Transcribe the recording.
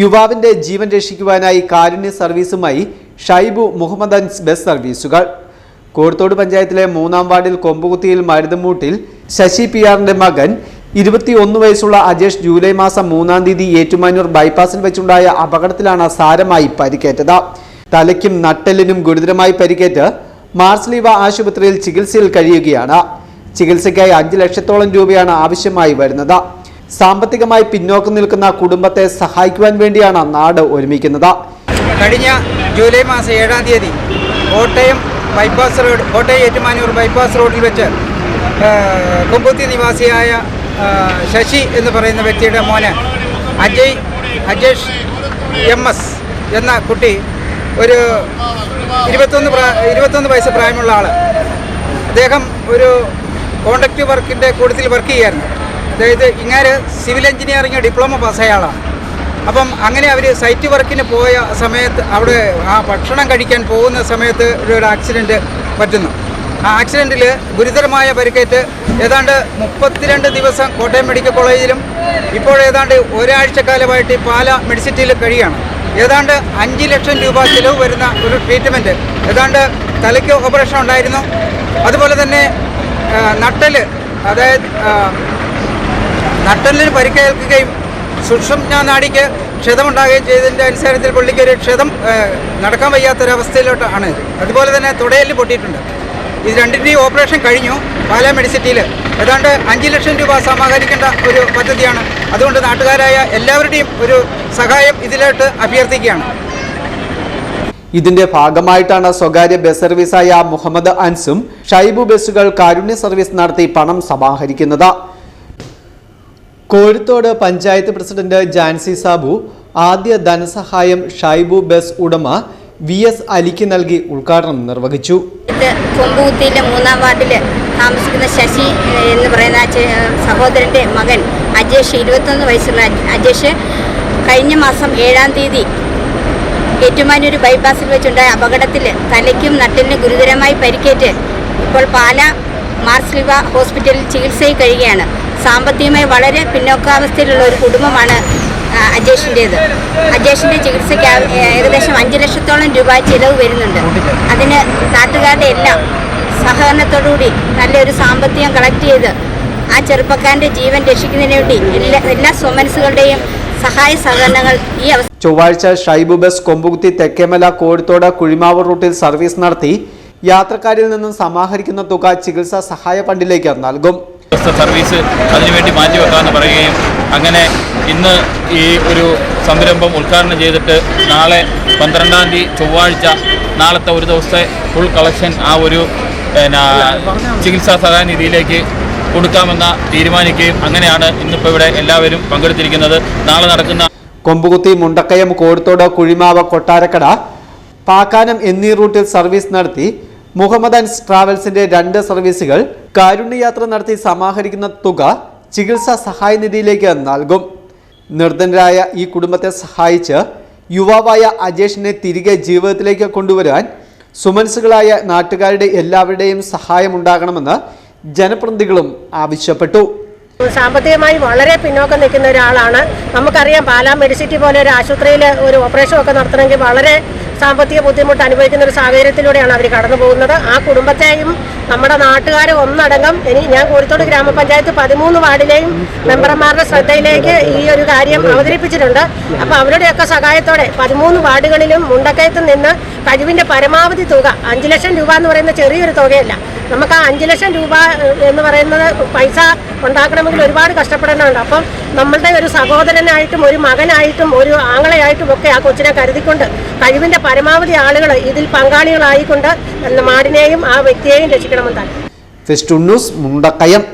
യുവാവിന്റെ ജീവൻ രക്ഷിക്കുവാനായി കാരുണ്യ സർവീസുമായി ഷൈബു മുഹമ്മദ് അൻസ് ബസ് സർവീസുകൾ. കോഴത്തോട് പഞ്ചായത്തിലെ മൂന്നാം വാർഡിൽ കൊമ്പുകുത്തിയിൽ മരുതമൂട്ടിൽ ശശി പി ആറിന്റെ മകൻ ഇരുപത്തിയൊന്ന് വയസ്സുള്ള അജേഷ് ജൂലൈ മാസം മൂന്നാം തീയതി ഏറ്റുമാനൂർ ബൈപ്പാസിൽ വെച്ചുണ്ടായ അപകടത്തിലാണ് സാരമായി പരിക്കേറ്റത്. തലയ്ക്കും നട്ടെല്ലിനും ഗുരുതരമായി പരിക്കേറ്റ് മാർസ്ലീവ ആശുപത്രിയിൽ ചികിത്സയിൽ കഴിയുകയാണ്. ചികിത്സയ്ക്കായി അഞ്ച് ലക്ഷത്തോളം രൂപയാണ് ആവശ്യമായി വരുന്നത്. സാമ്പത്തികമായി പിന്നോക്കം നിൽക്കുന്ന കുടുംബത്തെ സഹായിക്കുവാൻ വേണ്ടിയാണ് നാട് ഒരുമിക്കുന്നത്. കഴിഞ്ഞ ജൂലൈ മാസം ഏഴാം തീയതി Kottayam bypass road Kottayam Ettumanoor bypass റോഡിൽ വെച്ച് കൊമ്പുത്തി നിവാസിയായ ശശി എന്ന് പറയുന്ന വ്യക്തിയുടെ മോന് അജയ് അജേഷ് എം എസ് എന്ന കുട്ടി ഒരു ഇരുപത്തൊന്ന് പ്രാ ഇരുപത്തൊന്ന് വയസ്സ് പ്രായമുള്ള ആൾ അദ്ദേഹം ഒരു കോണ്ടക്റ്റ് വർക്കിന്റെ കൂട്ടത്തിൽ വർക്ക് ചെയ്യായിരുന്നു അതായത് ഇങ്ങനെ സിവിൽ എഞ്ചിനീയറിംഗ് ഡിപ്ലോമ പാസ്സായ ആളാണ്. അപ്പം അങ്ങനെ അവർ സൈറ്റ് വർക്കിന് പോയ സമയത്ത് അവിടെ ആ ഭക്ഷണം കഴിക്കാൻ പോകുന്ന സമയത്ത് ഒരു ആക്സിഡന്റ് പറ്റുന്നു. ആ ആക്സിഡന്റിൽ ഗുരുതരമായ പരിക്കേറ്റ് ഏതാണ്ട് മുപ്പത്തിരണ്ട് ദിവസം കോട്ടയം മെഡിക്കൽ കോളേജിലും ഇപ്പോൾ ഏതാണ്ട് ഒരാഴ്ചക്കാലമായിട്ട് പാല മെഡിസിറ്റിയിൽ കഴിയുകയാണ് ഏതാണ്ട് അഞ്ച് ലക്ഷം രൂപ ചിലവ് വരുന്ന ഒരു ട്രീറ്റ്മെന്റ് ഏതാണ്ട് തലയ്ക്ക് ഓപ്പറേഷൻ ഉണ്ടായിരുന്നു. അതുപോലെ തന്നെ നട്ടൽ അതായത് നട്ടലിന് പരിക്കേൽക്കുകയും സുഷുമ്ന നാടിക്ക് ക്ഷതമുണ്ടാകുകയും ചെയ്തതിന്റെ അടിസ്ഥാനത്തിൽ പുള്ളിക്ക് ഒരു ക്ഷതം നടക്കാൻ വയ്യാത്തൊരവസ്ഥയിലോട്ട് ആണ്. അതുപോലെ തന്നെ തുടയിൽ പൊട്ടിയിട്ടുണ്ട്. ഇത് രണ്ടിന്റെയും ഓപ്പറേഷൻ കഴിഞ്ഞു പാലാ മെഡിസിറ്റിയിൽ ഏതാണ്ട് അഞ്ച് ലക്ഷം രൂപ സമാഹരിക്കേണ്ട ഒരു പദ്ധതിയാണ്. അതുകൊണ്ട് നാട്ടുകാരായ എല്ലാവരുടെയും ഒരു സഹായം ഇതിലോട്ട് അഭ്യർത്ഥിക്കുകയാണ്. ഇതിന്റെ ഭാഗമായിട്ടാണ് സ്വകാര്യ ബസ് സർവീസായ മുഹമ്മദ് അൻസും ഷൈബു ബസ്സുകൾ കാരുണ്യ സർവീസ് നടത്തി പണം സമാഹരിക്കുന്നത്. കോഴിത്തോട് പഞ്ചായത്ത് പ്രസിഡന്റ് ജാൻസി സാബു ആദ്യ ധനസഹായം ഷൈബു ബസ് ഉടമ വി എസ് അലിക്ക് നൽകി ഉദ്ഘാടനം നിർവഹിച്ചു. കൊമ്പുകുത്തിന്റെ മൂന്നാം വാർഡിൽ താമസിക്കുന്ന ശശി എന്ന് പറയുന്ന സഹോദരന്റെ മകൻ അജേഷ് ഇരുപത്തൊന്ന് വയസ്സുള്ള അജേഷ് കഴിഞ്ഞ മാസം ഏഴാം തീയതി ഏറ്റുമാനൂർ ബൈപ്പാസിൽ വെച്ചുണ്ടായ അപകടത്തിൽ തലയ്ക്കും നട്ടിലിനും ഗുരുതരമായി പരിക്കേറ്റ് ഇപ്പോൾ പാല മാർസ്ലിവ ഹോസ്പിറ്റലിൽ ചികിത്സയിൽ കഴിയുകയാണ്. സാമ്പത്തികമായി വളരെ പിന്നോക്കാവസ്ഥയിലുള്ള ഒരു കുടുംബമാണ് അജേഷിന്റേത് അജേഷിന്റെ ചികിത്സയ്ക്ക് ഏകദേശം അഞ്ച് ലക്ഷത്തോളം രൂപ ചിലവ് വരുന്നുണ്ട്. അതിന് നാട്ടുകാരുടെ എല്ലാം സഹകരണത്തോടുകൂടി നല്ലൊരു സാമ്പത്തികം കളക്ട് ചെയ്ത് ആ ചെറുപ്പക്കാരന്റെ ജീവൻ രക്ഷിക്കുന്നതിന് വേണ്ടി എല്ലാ എല്ലാ സ്വമനസ്സുകളുടെയും സഹായ സഹകരണങ്ങൾ ഈ അവസ്ഥ ചൊവ്വാഴ്ച ഷൈബു ബസ് കൊമ്പുകുത്തി തെക്കേമല കോഴിത്തോട് കുഴിമാവ് റൂട്ടിൽ സർവീസ് നടത്തി യാത്രക്കാരിൽ നിന്നും സമാഹരിക്കുന്ന തുക ചികിത്സാ സഹായ ഫണ്ടിലേക്ക് നൽകും. സർവീസ് അതിനുവേണ്ടി മാറ്റിവെക്കാമെന്ന് പറയുകയും അങ്ങനെ ഇന്ന് ഈ ഒരു സംരംഭം ഉദ്ഘാടനം ചെയ്തിട്ട് നാളെ പന്ത്രണ്ടാം തീയതി ചൊവ്വാഴ്ച നാളത്തെ ഒരു ദിവസത്തെ ഫുൾ കളക്ഷൻ ആ ഒരു ചികിത്സാ സഹായ നിധിയിലേക്ക് കൊടുക്കാമെന്ന തീരുമാനിക്കുകയും അങ്ങനെയാണ് ഇന്നിപ്പോൾ ഇവിടെ എല്ലാവരും പങ്കെടുത്തിരിക്കുന്നത്. നാളെ നടക്കുന്ന കൊമ്പുകുത്തി മുണ്ടക്കയം കോഴിത്തോട് കുഴിമാവ് കൊട്ടാരക്കട പാക്കാനം എന്നീ റൂട്ടിൽ സർവീസ് നടത്തി മുഹമ്മദ് അൻസ് ട്രാവൽസിന്റെ രണ്ട് സർവീസുകൾ കാരുണ്യയാത്ര നടത്തി സമാഹരിക്കുന്ന തുക ചികിത്സാ സഹായ നിധിയിലേക്ക് നൽകും. നിർധനരായ ഈ കുടുംബത്തെ സഹായിച്ച് യുവാവായ അജേഷിനെ തിരികെ ജീവിതത്തിലേക്ക് കൊണ്ടുവരാൻ സുമനസുകളായ നാട്ടുകാരുടെ എല്ലാവരുടെയും സഹായമുണ്ടാകണമെന്ന് ജനപ്രതിനിധികളും ആവശ്യപ്പെട്ടു. സാമ്പത്തികമായി വളരെ പിന്നോക്കം നിൽക്കുന്ന ഒരാളാണ്. നമുക്കറിയാം പാലാ മെഡിസിറ്റി പോലെ ഒരു ആശുപത്രിയിൽ ഒരു ഓപ്പറേഷൻ ഒക്കെ നടത്തണമെങ്കിൽ വളരെ സാമ്പത്തിക ബുദ്ധിമുട്ട് അനുഭവിക്കുന്ന ഒരു സാഹചര്യത്തിലൂടെയാണ് അവർ കടന്നു പോകുന്നത്. ആ കുടുംബത്തെയും നമ്മുടെ നാട്ടുകാരെ ഒന്നടങ്കം ഇനി ഞാൻ കോഴിത്തോട് ഗ്രാമപഞ്ചായത്ത് പതിമൂന്ന് വാർഡിലെയും മെമ്പർമാരുടെ ശ്രദ്ധയിലേക്ക് ഈ ഒരു കാര്യം അവതരിപ്പിച്ചിട്ടുണ്ട്. അപ്പോൾ അവരുടെയൊക്കെ സഹായത്തോടെ പതിമൂന്ന് വാർഡുകളിലും മുണ്ടക്കയത്ത് നിന്ന് കഴിവിന്റെ പരമാവധി തുക അഞ്ച് ലക്ഷം രൂപ എന്ന് പറയുന്ന ചെറിയൊരു തുകയല്ല. നമുക്ക് ആ അഞ്ച് ലക്ഷം രൂപ എന്ന് പറയുന്നത് പൈസ ഉണ്ടാക്കണമെങ്കിൽ ഒരുപാട് കഷ്ടപ്പെടേണ്ടതുണ്ട്. അപ്പം നമ്മളുടെ ഒരു സഹോദരനായിട്ടും ഒരു മകനായിട്ടും ഒരു ആങ്ങളെയായിട്ടും ഒക്കെ ആ കൊച്ചിനെ കരുതിക്കൊണ്ട് കഴിവിന്റെ പരമാവധി ആളുകൾ ഇതിൽ പങ്കാളികളായിക്കൊണ്ട് മാടിനെയും ആ വ്യക്തിയെയും രക്ഷിക്കണമെന്നാണ് ഫെസ്റ്റുണ്ണൂസ് മുണ്ടക്കയം